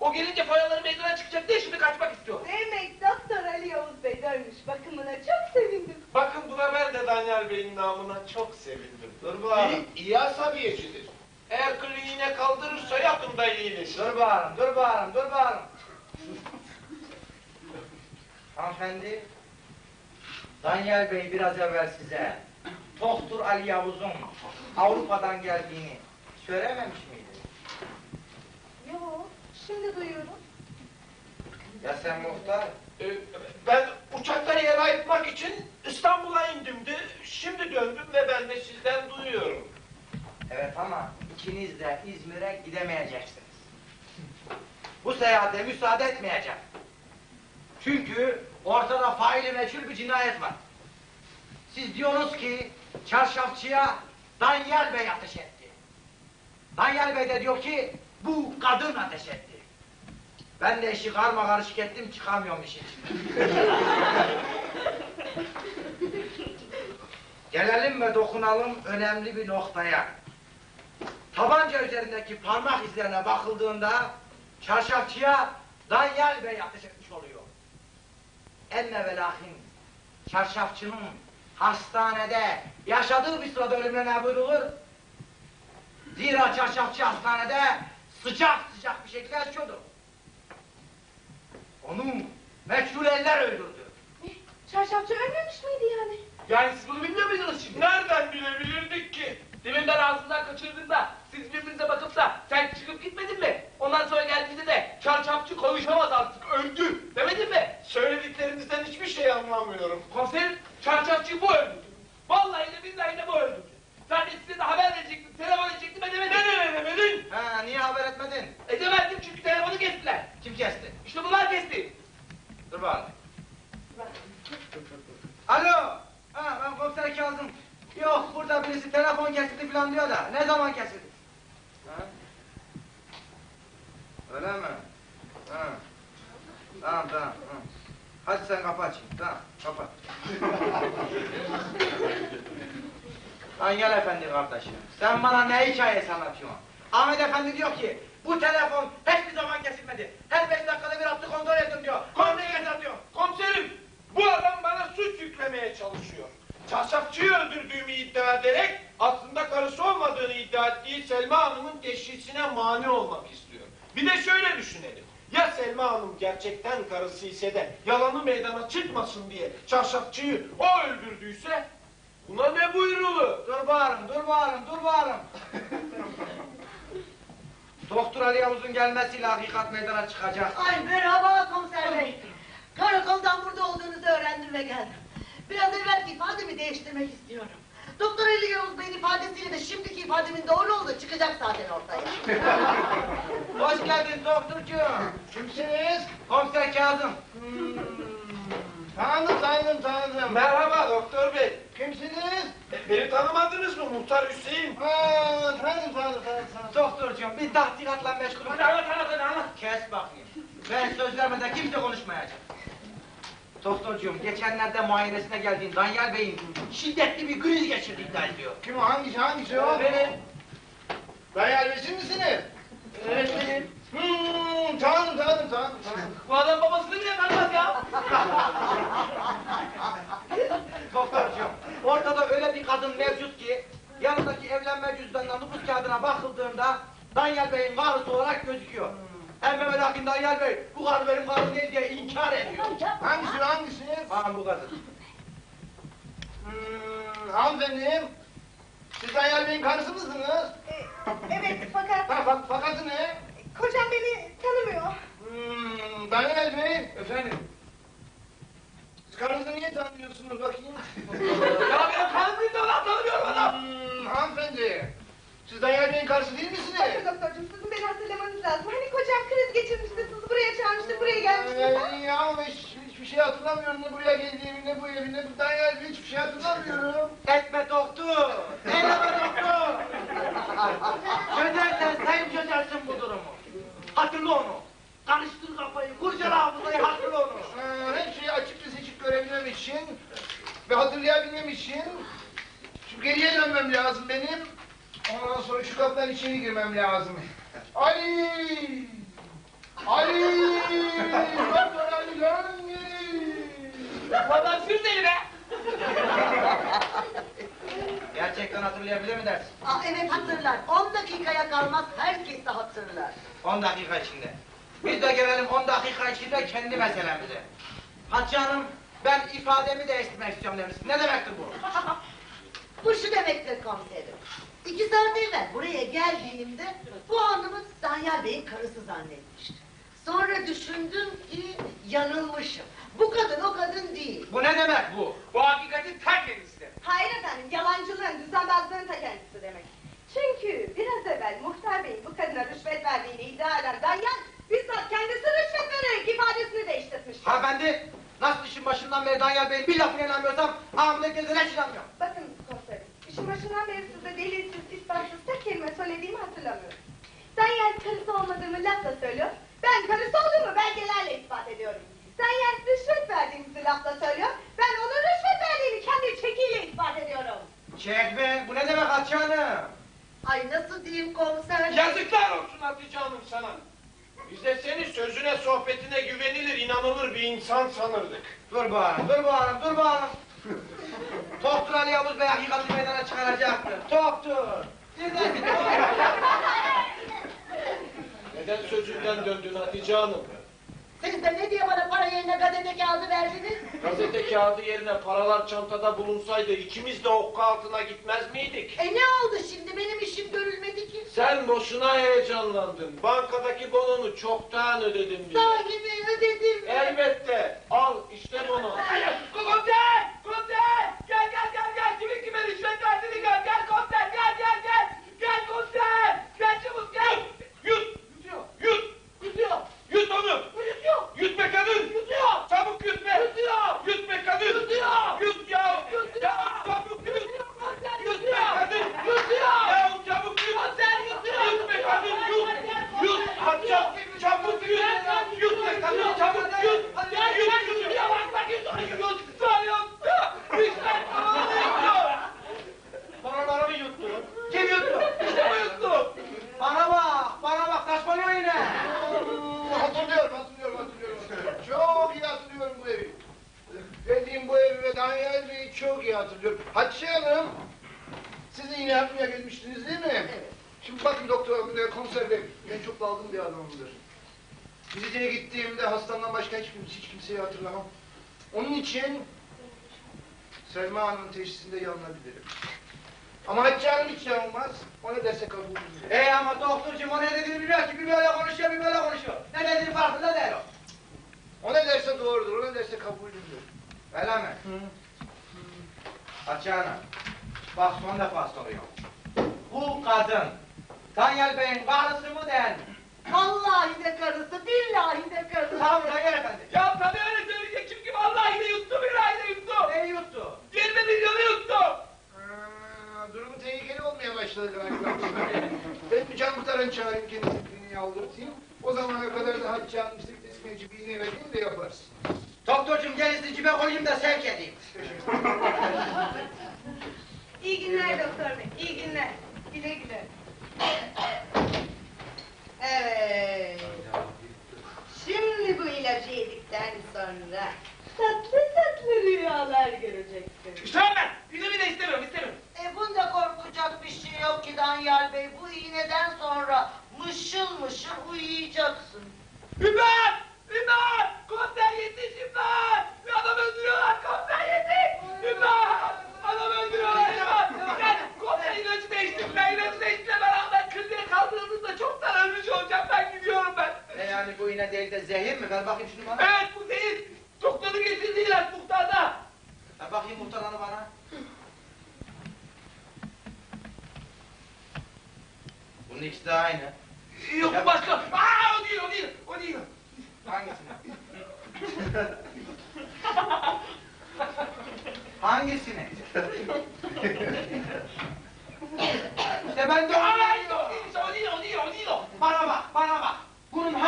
O gelince foyaları meydana çıkacak diye şimdi kaçmak istiyor. Demek Doktor Ali Yavuz Bey dönmüş. Bakımına çok sevindim. Bakın buna ben de Danyal Bey'in namına çok sevindim. Dur bağırım. İyi asabiyecidir. Eğer kliniğine kaldırırsa yakında iyileşir. Dur bağırım, dur bağırım, dur bağırım. Hanımefendi, Danyal Bey biraz evvel size Doktor Ali Yavuz'un Avrupa'dan geldiğini söylememiş miydi? Şimdi duyuyorum. Ya sen muhtar? Ee, Ben uçakta yer ayırtmak için İstanbul'a indimdi. Şimdi döndüm ve ben de sizden duyuyorum. Evet ama ikiniz de İzmir'e gidemeyeceksiniz. Bu seyahate müsaade etmeyeceğim. Çünkü ortada faili meçhul bir cinayet var. Siz diyorsunuz ki çarşafçıya Danyal Bey ateş etti. Danyal Bey de diyor ki bu kadın ateş etti. Ben de işi karma karışık ettim çıkamıyorum işin içinden. Gelelim ve dokunalım önemli bir noktaya. Tabanca üzerindeki parmak izlerine bakıldığında çarşafçıya Danyal Bey ateş etmiş oluyor. Emme ve lakin çarşafçının hastanede yaşadığı bir sırada ölümüne ne buyrulur? Zira çarşafçı hastanede sıcak sıcak bir şekilde yaşıyordu. Onu meçhul eller öldürdü. Ne? Çarşafçı ölmemiş miydi yani? Yani siz bunu bilmiyor muydunuz şimdi? Nereden bilebilirdik ki? Demin ben ağzından kaçırdığımda siz birbirinize bakıp da sen çıkıp gitmedin mi? Ondan sonra geldiğinde de çarşafçı konuşamaz artık öldü demedin mi? Söylediklerinizden hiçbir şey anlamıyorum. Komiserim çarşafçıyı bu öldürdü. Vallahi de billahi de bu öldürdü. Zaten size de haber verecektim, telefon edecektim edemedim. Neden edemedin? Ha niye haber etmedin? Edemezdim çünkü telefonu kestiler. Kim kesti? İşte bunlar kesti. Dur bakalım. Alo. Ha ben komiser Kazım. Yok burada birisi telefon kesildi falan diyor da. Ne zaman kesildi? Ha? Öyle mi? Ha. Tamam tamam. Ha. Hadi sen kapa açayım. Tamam kapat. Angel Efendi kardeşim. Sen bana ne hikayesi anlatıyorsun? Ahmet Efendi diyor ki bu telefon hiçbir zaman kesilmedi. Her beş dakikada bir hattı kontrol ettim diyor. Kontrol ettim diyor. Komiserim, bu adam bana suç yüklemeye çalışıyor. Çarşafçıyı öldürdüğümü iddia ederek aslında karısı olmadığını iddia ettiği Selma Hanım'ın teşhisine mani olmak istiyor. Bir de şöyle düşünelim. Ya Selma Hanım gerçekten karısı ise de yalanı meydana çıkmasın diye çarşafçıyı o öldürdüyse buna ne buyrulu? Dur bağırın, dur bağırın, dur bağırın. Doktor Ali Yavuz'un gelmesiyle hakikat meydana çıkacak. Ay merhaba komiser bey. Karakoldan burada olduğunuzu öğrendim ve geldim. Biraz evvelki ifademi değiştirmek istiyorum. Doktor Ali Yavuz Bey'in ifadesiyle de şimdiki ifademin doğru olduğu çıkacak zaten ortaya. Hoş geldin doktorcuğum. Kimsiniz? Komiser Kazım. Tanıdım, tanıdım, tanıdım. Merhaba doktor bey. Kimsiniz? E, Beni tanımadınız mı Muhtar Hüseyin? Aa, tanıdım, tanıdım, tanıdım. Doktorcuğum bir tahkikatla meşgulüm. Hadi anlat anlat hadi anlat. Kes bakayım. Ben söz vermeden kimse konuşmayacak. Doktorcuğum geçenlerde muayenesine geldiğin Danyal Bey'in şiddetli bir kriz geçirdiği iddia ediyor. Kim o, hangisi, hangisi o? Benim. Dayal Bey'sin misiniz? Evet benim. Hmm, tanıdım, tanıdım, tanıdım, tanıdım. Bu adam babasını bile tanımaz ya. Doktorcuğum, ortada öyle bir kadın mevcut ki yanındaki evlenme cüzdanına nüfus kağıdına bakıldığında Danyal Bey'in karısı olarak gözüküyor. Ve lakin Danyal Bey bu karı benim karım değil diye inkar ediyor. Hangisi, hangisi? Bakın bu kadın. Hmm, hanımefendi. Siz Dayal Bey'in karısı mısınız? Evet fakat Ha, bak, fakatı ne? kocam beni tanımıyor. Hmm, Dayal Bey. Efendim? Siz karınızı niye tanımıyorsunuz bakayım? Ya benim kanım bildi lan tanımıyorum adam. Hmm, hanımefendi. Siz Dayal Bey'in karısı değil misiniz? Hayır doktorcuğum sizin beni hatırlamanız lazım. Hani kocam kriz geçirmişti sizi buraya çağırmıştı Ee, ya ama hiç, hiçbir şey hatırlamıyorum ne buraya geldiğimi ne bu evi ne buradan geldiğimi hiçbir şey hatırlamıyorum. Etme doktor! Eyleme doktor! Çözersen sen çözersin bu durumu. Hatırla onu. Karıştır kafayı, kurcala hafızayı, hatırla onu. Ee, her şeyi açık ve seçik görebilmem için ve hatırlayabilmem için şu geriye dönmem lazım benim. Ondan sonra şu kapıdan içeri girmem lazım. Ay! Ay! Babam sür beni be. Gerçekten hatırlayabilir mi dersin? Aa, evet hatırlar. 10 dakikaya kalmaz herkes de hatırlar. 10 dakika içinde. Biz de gelelim 10 dakika içinde kendi meselemize. Hatice Hanım, ben ifademi değiştirmek istiyorum demişsin. Ne demektir bu? Bu şu demektir komiserim. İki saat evvel buraya geldiğimde bu hanımı Danyal Bey'in karısı zannetmiştim. Sonra düşündüm ki yanılmışım. Bu kadın o kadın değil. Bu ne demek bu? Bu hakikatin ta kendisi. Hayır efendim, yalancılığın, düzenbazlığın ta kendisi demek. Çünkü biraz evvel muhtar beyin bu kadına rüşvet verdiğini iddia eden Danyan, bizzat kendisi rüşvet vererek ifadesini değiştirmiş. Hanımefendi, nasıl işin başından beri Danyal Bey'in bir lafına inanmıyorsam, kendine hiç inanmıyorum. Bakın komiserim, işin başından beri size delilsiz, ispatsız tek kelime söylediğimi hatırlamıyorum. Danyal karısı olmadığımı lafla söylüyor, ben karısı olduğumu belgelerle ispat ediyorum. Danyal rüşvet verdiğimizi lafla söylüyor, ben onun rüşvet verdiğini kendi çekiyle ispat ediyorum. Çekme, bu ne demek Hatice Hanım? Ay nasıl diyeyim komiser? Yazıklar olsun Hatice Hanım sana. Biz de senin sözüne sohbetine güvenilir inanılır bir insan sanırdık. Dur hanım, dur hanım, dur bu hanım. Toktur Ali Yavuz Bey hakikati meydana çıkaracaktır. Toktur. Sizden bir Neden sözünden döndün Hatice Hanım? Siz de ne diye bana para yerine gazete kağıdı verdiniz? Gazete kağıdı yerine paralar çantada bulunsaydı ikimiz de okka altına gitmez miydik? E ne oldu şimdi? Benim işim görülmedi ki. Sen boşuna heyecanlandın. Bankadaki bononu çoktan ödedim bile. Sahibi ödedim. Elbette. Al işte bono. Komiser! Komiser! Gel gel gel gel! Kimin kime rüşvet verdiğini gel! Gel komiser! Gel gel gel! Gel komiser! Gel çabuk gel! Yut! Yutuyor! Yut! Yutuyor! Yut onu! Bu yutuyor! Yut be kadın! Yutuyor! Çabuk yut be! Yutuyor! Yut be kadın! Yutuyor! Yut ya! Yutuyor! Ya çabuk yut! Komiser Yut be yutuyor! kadın! Yutuyor! Ya çabuk yut! Komiser yutuyor! Yut be kadın yut! Yut! Hatta çabuk yut! Yut be kadın çabuk yut! Gel Yut gel yut! yutuyor! Bak bak yutuyor! Yutuyor! Yutuyor! Rüşvet paraları yutuyor! Paralarımı yuttu. Kim yuttu? İşte bu yuttu! Bana bak, bana bak, saçmalıyor yine. Hatırlıyorum, hatırlıyorum, hatırlıyorum. Çok iyi hatırlıyorum bu evi. Verdiğim Danyal Bey'i çok iyi hatırlıyorum. Hatice Hanım, siz yine yapmaya gelmiştiniz değil mi? Evet. Şimdi bakın doktor, e, komiser bey, ben çok dalgın bir adamımdır. Viziteye gittiğimde hastamdan başka hiç, hiç kimseyi hatırlamam. Onun için Selma Hanım'ın teşhisinde yanılabilirim. Ama Hatice Hanım hiç yanılmaz. O ne derse kabul edilir. Ey ama doktorcum o ne dediğini bilmiyor ki. Bir böyle konuşuyor, bir böyle konuşuyor. Ne dediğini farkında değil o. O ne derse doğrudur, o ne derse kabul edilir. Öyle mi? Hatice Hanım, bak son defa soruyorum. Bu kadın, Danyal Bey'in karısı mı değil mi? Vallahi de karısı, billahi de karısı. Tamam Danyal Efendi. Ya tabii öyle söyleyecek kim vallahi de yuttu billahi de yuttu! Ne yuttu? 20 milyonu yuttu! Durumu tehlikeli olmaya başladı galiba. ben bir can kurtaran çağırayım kendisini aldırtayım. O zamana kadar da Hatice Hanım istek tesmiyeci bir iğne vereyim de yaparsın. Doktorcum gel cibe koyayım da sevk edeyim. İyi günler doktor bey, iyi günler. Güle güle. Evet. Şimdi bu ilacı yedikten sonra tatlı tatlı rüyalar göreceksin. İstemem ben! Bir de bir de istemiyorum istemiyorum! E bunda korkacak bir şey yok ki Danyal Bey. Bu iğneden sonra mışıl mışıl uyuyacaksın. İmdat! İmdat! Komiser yetiş imdat! Bir adam öldürüyorlar komiser yetiş! İmdat! Adam öldürüyorlar imdat! Ben komiser ilacı değiştim ben ilacı değiştim ben ben kriziye kaldırıldığımda çoktan ölmüş olacağım ben gidiyorum ben. E yani bu iğne değil de zehir mi? Ver bakayım şunu bana. Evet bu değil. Doktorun getirdiği ilaç muhtarda. Ver bakayım muhtarlanı bana. Bunun ikisi de aynı. Yok bu başka. Aa o değil o değil o değil. Hangisini? Hangisini? işte ben de işte o değil o değil o değil. Bana bak, bana bak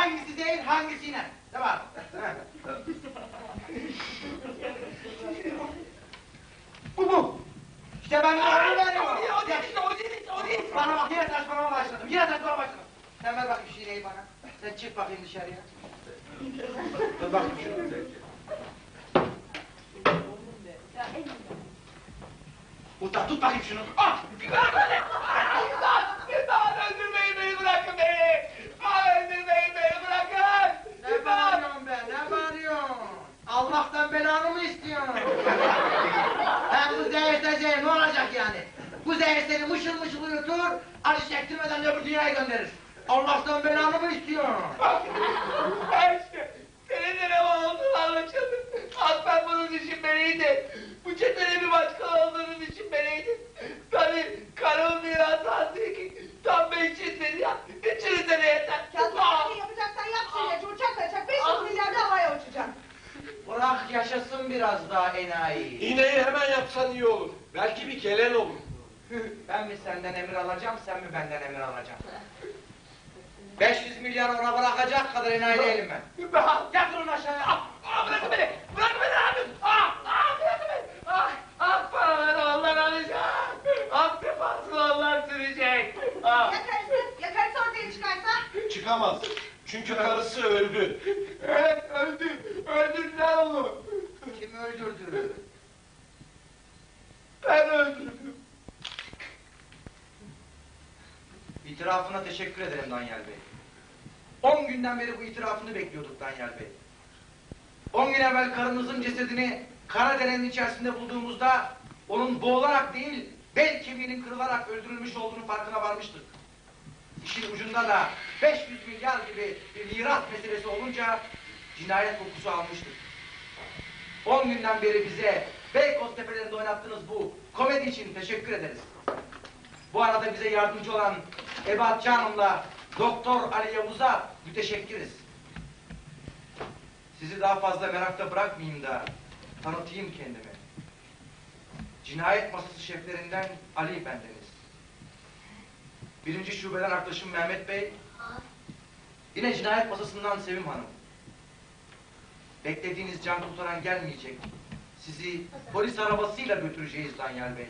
hangisi değil hangisi iner. Tamam. bu bu. İşte ben onu veriyorum. O değil, işte o değil, o değil. Bana bak yine saçmalama başladım, yine saçmalama başladım. Sen ver bakayım şu iğneyi bana. Sen çık bakayım dışarıya. Dur bakayım şunu. Usta tut bakayım şunu. Ah! Ver bana! Allah'tan belanı mı istiyorsun? Hem bu zehir zehir ne olacak yani? Bu zehir seni mışıl mışıl uyutur, acı çektirmeden öbür dünyaya gönderir. Allah'tan belanı mı istiyorsun? Her şey senin de ne olduğunu anlaşıldı. Aslan bunu düşünmeliydi. Bu çetenin bir başkan olduğunu düşünmeliydi. Tabii karımın mirası aldığı ki tam beş çizmedi ya. Üçünüze de yeter. Kazım Ah! sen yapacaksan yap şöyle. Uçak kaçak 500 milyarda havaya uçacaksın. Bırak yaşasın biraz daha enayi. İğneyi hemen yapsan iyi olur. Belki bir gelen olur. Ben mi senden emir alacağım, sen mi benden emir alacaksın? 500 milyar ona bırakacak kadar enayi değilim ben. Yatırın aşağıya. Ah! Ah! Bırakın beni! Bırakın beni abi! Ah! Ah! Bırakın beni! Ah! Ah! Paraları onlar alacak! Ah! Defasını onlar sürecek! Ah! Ya karısı, ya karısı ortaya çıkarsa? Çıkamaz. Çünkü karısı öldü. Evet öldü. Öldürdüler onu. Kim öldürdü? Ben öldürdüm. İtirafına teşekkür ederim Danyal Bey. 10 günden beri bu itirafını bekliyorduk Danyal Bey. 10 gün evvel karınızın cesedini Karadere'nin içerisinde bulduğumuzda onun boğularak değil, bel kemiğinin kırılarak öldürülmüş olduğunu farkına varmıştık. İşin ucunda da 500 milyar gibi bir miras meselesi olunca cinayet kokusu almıştık. 10 günden beri bize Beykoz tepelerinde oynattığınız bu komedi için teşekkür ederiz. Bu arada bize yardımcı olan Ebat Hanım'la Doktor Ali Yavuz'a müteşekkiriz. Sizi daha fazla merakta bırakmayayım da tanıtayım kendimi. Cinayet masası şeflerinden Ali bendeniz. Birinci şubeden arkadaşım Mehmet Bey. Yine cinayet masasından Sevim Hanım. Beklediğiniz can kurtaran gelmeyecek. Sizi polis arabasıyla götüreceğiz Danyal Bey.